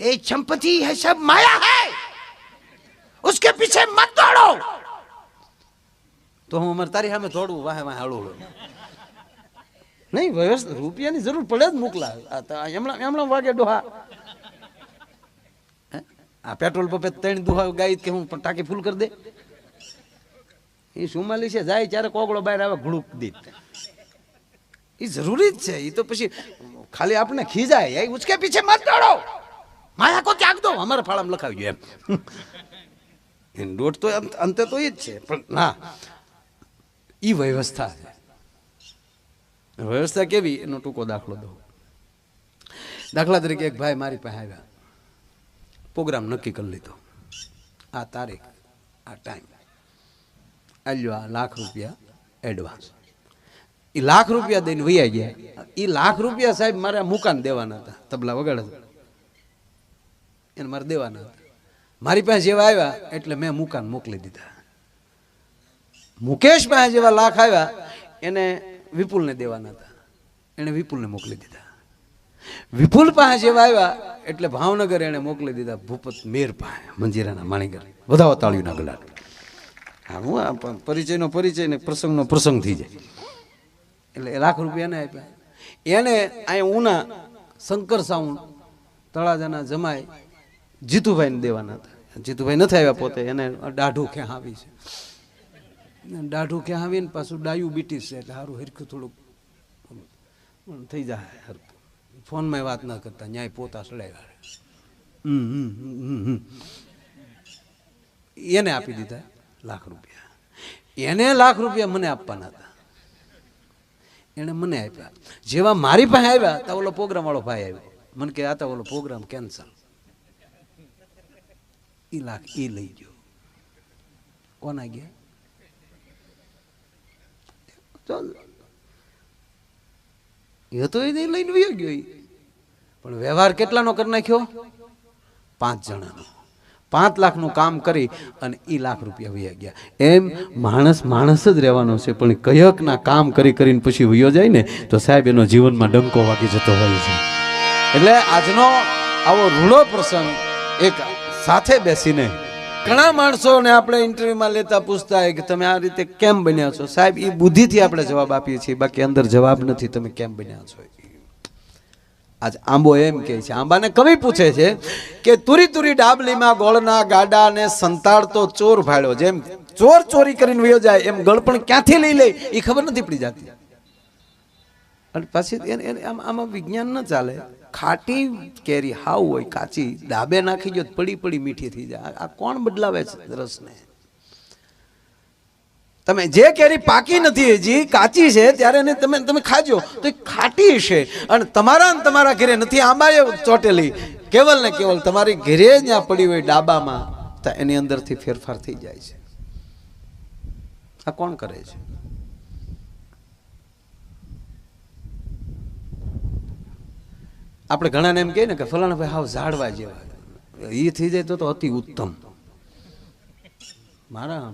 ये संपत्ति है सब माया है उसके पीछे मत दौड़ो તો હું અમારે તારી સામે થોડું વાહે વાહે હળવું નહીં વ્યવસ્થિત રૂપિયાની જરૂર પડે જ મોકલા આ તો એમણા એમણા વાગે ડોહા હે? આ પેટ્રોલ પંપે ત્રણ દુહા ગાઈ કે હું પણ ટાંકી ફૂલ કરી દે એ સુમાલી છે જાય ત્યારે કોગળો બહાર આવે ઘડુક દી એ જરૂરી જ છે એ તો પછી ખાલી આપણે ખીજાય એ उसके पीछे मत दौड़ो માયા કો ત્યાગ દો? અમારા ફાળામાં લખાવી એમ. દોઢ તો અંત- તો એ જ છે, પણ ના. એ વ્યવસ્થા છે. વ્યવસ્થા કેવી? એનો ટૂંકો દાખલો દો દાખલા તરીકે એક ભાઈ મારી પાસે આવ્યા. પ્રોગ્રામ નક્કી કરી લીધો. આ તારીખ, આ ટાઈમ. આલ્યો આ લાખ રૂપિયા એડવાન્સ એ લાખ રૂપિયા દઈને વૈયા ગયા. એ લાખ રૂપિયા સાહેબ મારે મુકાન દેવાના હતા. તબલા વગાડે એને મારે દેવાના હતા. મારી પાસે જેવા આવ્યા એટલે મેં મુકાન મોકલી દીધા. મુકેશ પાસે જેવા લાખ આવ્યા, એને વિપુલને દેવાના હતા. એણે વિપુલને મોકલી દીધા. વિપુલ પાસે જેવા આવ્યા એટલે ભાવનગર એને મોકલી દીધા ભૂપત મેર પાસે, મંજીરાના માણીગર. વધાવો તાળીના ગલાટ હા, હું આ પરિચયનો પરિચય ને પ્રસંગનો પ્રસંગ થઈ જાય. એટલે લાખ રૂપિયા એને આપ્યા. એને અહીંયા ઉના શંકર સાઉન્ડ તળાજાના જમાય જીતુભાઈને દેવાના હતા. જીતુભાઈ નથી આવ્યા પોતે, એને દાઢું ક્યાં આવી છે? દાઢું ક્યાં આવીને પાછું ડાયુબિટીસ છે એટલે સારું હરખું થોડુંક થઈ જાય ફોનમાં વાત ના કરતા, ન્યાય પોતા સડાવ્યા એને આપી દીધા લાખ રૂપિયા. એને લાખ રૂપિયા મને આપવાના હતા. એણે મને આપ્યા. જેવા મારી પાસે આવ્યા, તો ઓલો પ્રોગ્રામ વાળો ભાઈ આવ્યો. મને કે આ તો ઓલો પ્રોગ્રામ કેન્સલ ઈ લાખ એ લઈ ગયો કોના ગયા ચાલ. એ તો એ લઈને વયો ગયો. પણ વ્યવહાર કેટલાનો કરી નાખ્યો પાંચ જણાનો પાંચ લાખનું કામ કરી અને એ લાખ રૂપિયા વયા ગયા એમ માણસ માણસ જ રહેવાનો છે, પણ કયકના કામ કરી કરીને પછી વયો જાય ને, તો સાહેબ એનો જીવનમાં ડંકો વાગી જતો હોય છે. એટલે આજનો આવો રૂડો પ્રસંગ એક સાથે બેસીને. ઘણા માણસોને આપણે ઇન્ટરવ્યુમાં લેતા પૂછતા હોય કે તમે આ રીતે કેમ બન્યા છો? સાહેબ એ બુદ્ધિથી આપણે જવાબ આપીએ છીએ. બાકી અંદર જવાબ નથી, તમે કેમ બન્યા છો? આજ આંબો એમ કહે છે. આંબાને કવિ પૂછે છે કે તુરી તુરી ડાબલીમાં ગોળના ગાડાને સંતાડતો ચોર ભાડ્યો જેમ ચોર ચોરી કરીને વયો જાય, એમ ગળપણ ક્યાંથી લઈ લે? એ ખબર નથી પડી જતી. અને પછી એને આમ વિજ્ઞાન ન ચાલે. ખાટી કેરી હાવ હોય, કાચી, ડાબે નાખી જો પડી પડી મીઠી થઈ જાય. આ કોણ બદલાવે છે રસને? તમે જે કેરી પાકી નથી હજી, કાચી છે, ત્યારે એને તમે તમે ખાજો. તો એ ખાટી છે. અને તમારા ને તમારા ઘરે નથી, આંબાએ ચોટેલી. કેવલ ને કેવલ તમારી ઘરે જ્યાં પડી હોય ડાબામાં, તો એની અંદરથી ફેરફાર થઈ જાય છે. આ કોણ કરે છે? આપણે ઘણાને એમ કહીએ ને કે ફલાણા ભાઈ હાવ ઝાડવા જેવા. એ થઈ જાય તો તો અતિ ઉત્તમ. મારા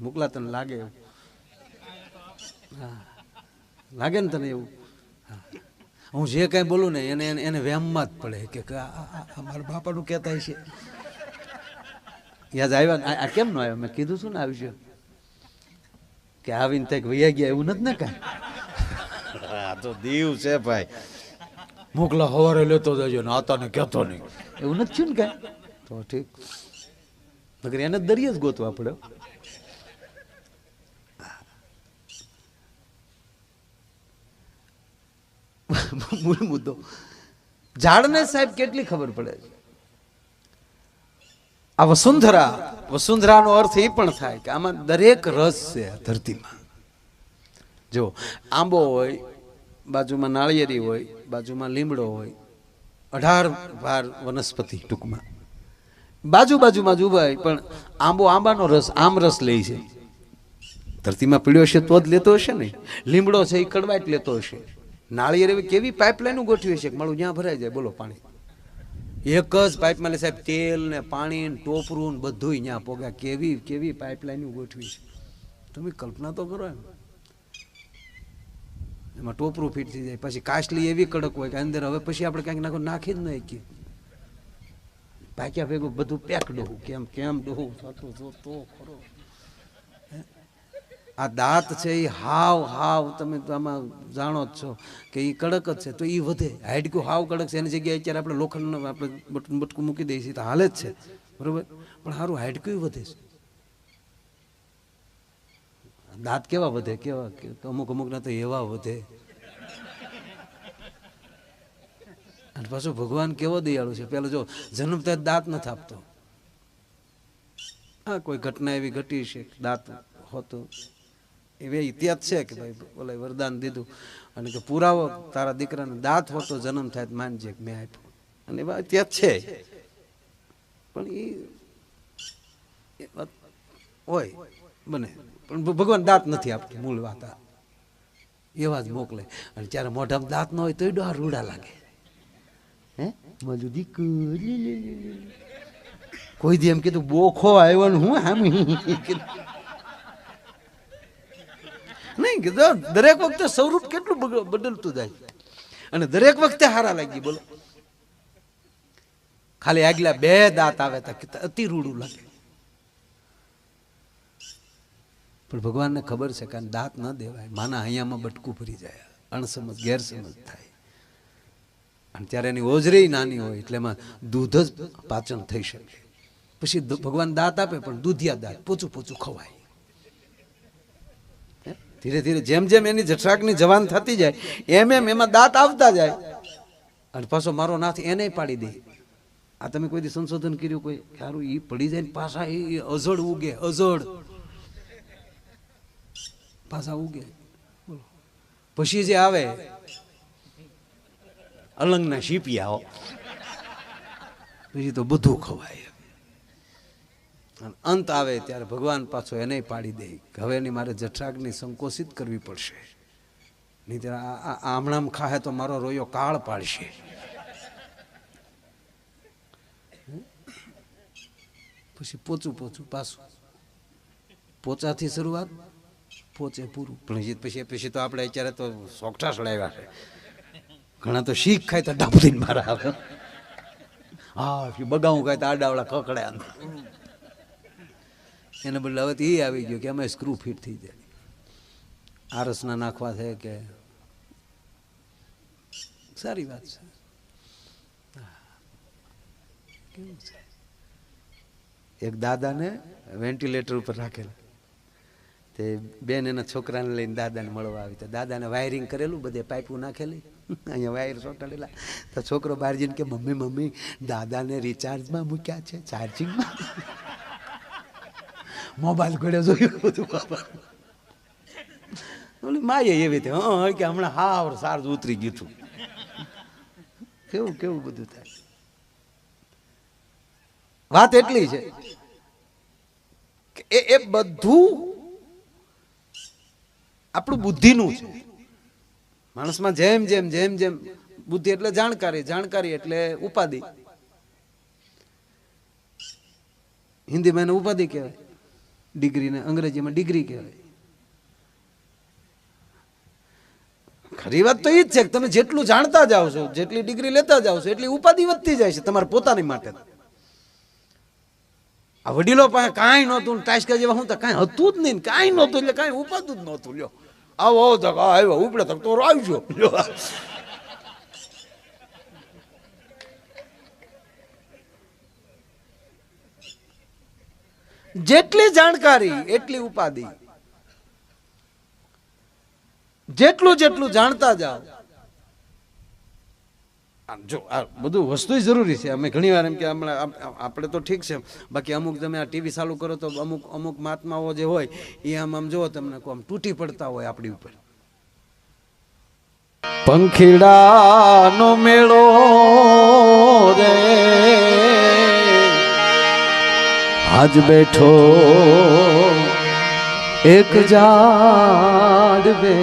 મોકલા તને લાગે. હા. લાગે ને તને એવું? હા. જે કાંઈ બોલું ને એને એને- વ્યામમાં જ પડે કે મારા બાપાનું કહેતા છે યાદ આવ્યા ને? આ કેમ ન આવ્યો? મેં કીધું છું ને આ વિશે. કે આવીને કંઈક વૈયા ગયા એવું નથી ને કાંઈ? આ તો દીવ છે ભાઈ. મોકલા હવારે લેતો જજો ને આતાને કહેતો નહીં. એવું નથી થયું ને કાંઈ? તો ઠીક. નગર એને દરિયે જ ગોતવા પડ્યો. મૂળ મુદ્દો. ઝાડને સાહેબ કેટલી ખબર પડે છે? આ વસુંધરા, વસુંધરાનો અર્થ એ પણ થાય કે આમાં દરેક રસ છે ધરતીમાં. જો આંબો હોય બાજુમાં નાળિયેરી હોય, બાજુમાં લીમડો હોય, અઢાર ભાર વનસ્પતિ ટૂંકમાં. બાજુ બાજુમાં જ ઊભા હોય, પણ આંબો આંબાનો રસ, આમ રસ લે છે. ધરતીમાં પીળ્યો હશે તો જ લેતો હશે ને. લીમડો છે એ કડવાટ લેતો હશે. નાળિયેર એવી કેવી પાઇપલાઈન ગોઠવી છે મારું જ્યાં ભરાઈ જાય, બોલો પાણી. એક જ પાઇપમાં લે સાહેબ, તેલ ને પાણી ને ટોપરું ને બધું ત્યાં પોગ્યા. કેવી કેવી પાઇપલાઈન ગોઠવી છે? તમે કલ્પના તો કરો એમ. એમાં ટોપરું ફીટ થઈ જાય. પછી કાચલી એવી કડક હોય કે અંદર હવે પછી આપણે ક્યાંક નાખો, નાખી જ નહીં કે ભાગ્યા ભેગું બધું પેક ડોહું. કેમ કેમ ડોહું? થતું જોતો ખરો? આ દાંત છે એ હાવ હાવ તમે તો આમાં જાણો જ છો કે એ કડક જ છે. તો એ વધે. હાઈડકું હાવ કડક છે, એની જગ્યાએ અત્યારે આપણે લોખંડનું આપણે બટકું બટકું મૂકી દઈએ છીએ તો હાલે જ છે. બરોબર? પણ સારું હાઈડકું વધે છે? દાંત કેવા વધે? કેવા? કે- અમુક અમુકના તો એવા વધે. અને પાછું ભગવાન કેવો દયાળુ છે? પેલો જો જન્મતા જ દાંત નથી આપતો. હા કોઈ ઘટના એવી ઘટી છે દાંત હોતું? એવી ઇતિહાસ છે કે ભાઈ ઓલા વરદાન દીધું? અને કે પુરાવો, તારા દીકરાને દાંત હોતો, જન્મ થાય તો માનજે કે મેં આપ્યો. અને એવા ઇતિહાસ છે. પણ એ વાત હોય, બને. પણ ભગવાન દાંત નથી આપતું, મૂળ વાત એવા જ મોકલે. અને જ્યારે મોઢામાં દાંત ન હોય તો ડોહા રૂડા લાગે. હે? મજુ દીકરી. કોઈ દી એમ કીધું બોખો આવ્યો ને હું હામી નહીં કીધું દરેક વખતે સ્વરૂપ કેટલું બદલતું જાય. અને દરેક વખતે હારા લાગી, બોલો. ખાલી આગલા બે દાંત આવે તો અતિ રૂડું લાગે. પણ ભગવાનને ખબર છે કારણ દાંત ન દેવાય. માના અહીંયામાં બટકું ભરી જાય. અણસમજ, ગેરસમજ થાય. અને ત્યારે એની ઓજરી નાની હોય એટલે એમાં દૂધ જ પાચન થઈ શકે. પછી ભગવાન દાંત આપે પણ દૂધિયા દાંત, પોચું પોચું ખવાય. ધીરે ધીરે જેમ જેમ એની જઠરાકની જવાન થતી જાય, એમ એમ એમાં દાંત આવતા જાય. અને પાછો મારો નાથ એને પાડી દે. આ તમે કોઈ સંશોધન કર્યું કોઈ? સારું એ પડી જાય ને પાછા એ અઝડ ઉગે અઝડ પાછા ઉગે. બોલો. પછી જે આવે, અલંગના શીપિયાઓ. પછી તો બધું ખવાય. અને અંત આવે ત્યારે ભગવાન પાછો એને પાડી દે હવે એની મારે જઠરાગની સંકોચિત કરવી પડશે. નહીં આ આમણામ ખાહે તો મારો રોયો કાળ પાડશે. પછી પોચું પોચું પાછું. પોચાથી શરૂઆત પોચે પૂરું. પણ પછી પછી તો આપણે અત્યારે તો સોકઠાસ લાવ્યા છે. ઘણા તો શીખ ખાય તો ડાબડીને મારા આવે. હા બગાવું ખાય તો આડાવડા કકડ્યા અંદર એને બદલે હવે એ આવી ગયો કે અમે સ્ક્રૂ ફિટ થઈ જાય. આરસના નાખવા છે કે સારી વાત છે. કેવું છે? એક દાદાને વેન્ટિલેટર ઉપર રાખેલા. તે બેન એના છોકરાને લઈને દાદાને મળવા આવી તો. દાદાને વાયરિંગ કરેલું, બધે પાઇપો નાખેલી. અહીંયા વાયર ચોંટાડેલા તો છોકરો બહાર જઈને કે, મમ્મી મમ્મી, દાદાને રિચાર્જમાં મૂક્યા છે ચાર્જિંગમાં મોબાઈલ ગળ્યો જોયું બધું બાપા માએ એવી રીતે, હા કે હમણાં હાવ સારું ઉતરી ગયું હતું કેવું કેવું બધું થાય. વાત એટલી છે કે એ બધું આપણું બુદ્ધિનું છે. માણસમાં જેમ જેમ જેમ જેમ. બુદ્ધિ એટલે જાણકારી જાણકારી એટલે ઉપાધિ. હિન્દીમાં એને ઉપાધિ કહેવાય. ડિગ્રીને અંગ્રેજીમાં ડિગ્રી કહેવાય. ખરી વાત તો એ જ છે કે તમે જેટલું જાણતા જાઓ છો, જેટલી ડિગ્રી લેતા જાઓ છો, એટલી ઉપાધિ વધતી જાય છે તમારા પોતાની માટે. આ વડીલો પાસે કાંઈ નહોતું ટાઈસકા જેવા હું તો કાંઈ હતું જ નહીં કાંઈ નહોતું એટલે કાંઈ ઉપાધું જ નહોતું, લ્યો. આવો આવો આવ્યો, ઉપડે તક તો આવજો. જેટલી જાણકારી, એટલી ઉપાધિ. જેટલું જેટલું જાણતા જાઓ. જો, આ બધું વસ્તુ જરૂરી છે. અમે ઘણી વાર એમ કે હમણાં આપણે તો ઠીક છે. બાકી અમુક તમે આ ટીવી ચાલુ કરો તો અમુક અમુક મહાત્માઓ જે હોય, એ આમ આમ જુઓ તમને આમ તૂટી પડતા હોય આપણી ઉપર. પંખીડાનો મેળો રે. આજ બેઠો એક ઝાડ રે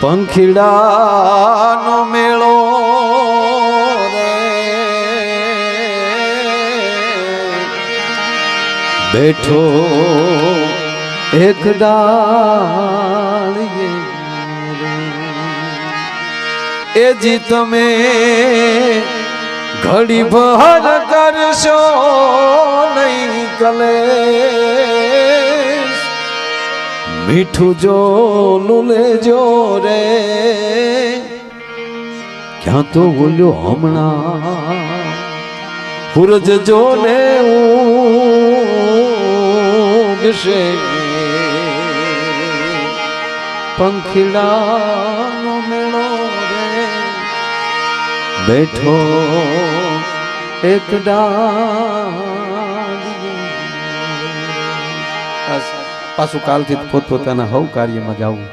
પંખીડાનો મેળો બેઠો એક ડાળીએ એ જી તમે ઘડી ભર કરશો નહીં કલે. મીઠું જો લેજો રે. ક્યાં તો બોલ્યો હમણાં પૂરજ જો ને ઉગશે પંખીડાનો મેળો રે. બેઠો એક ડાળીએ. પાછું કાલથી પોતપોતાના હવ કાર્યમાં જવું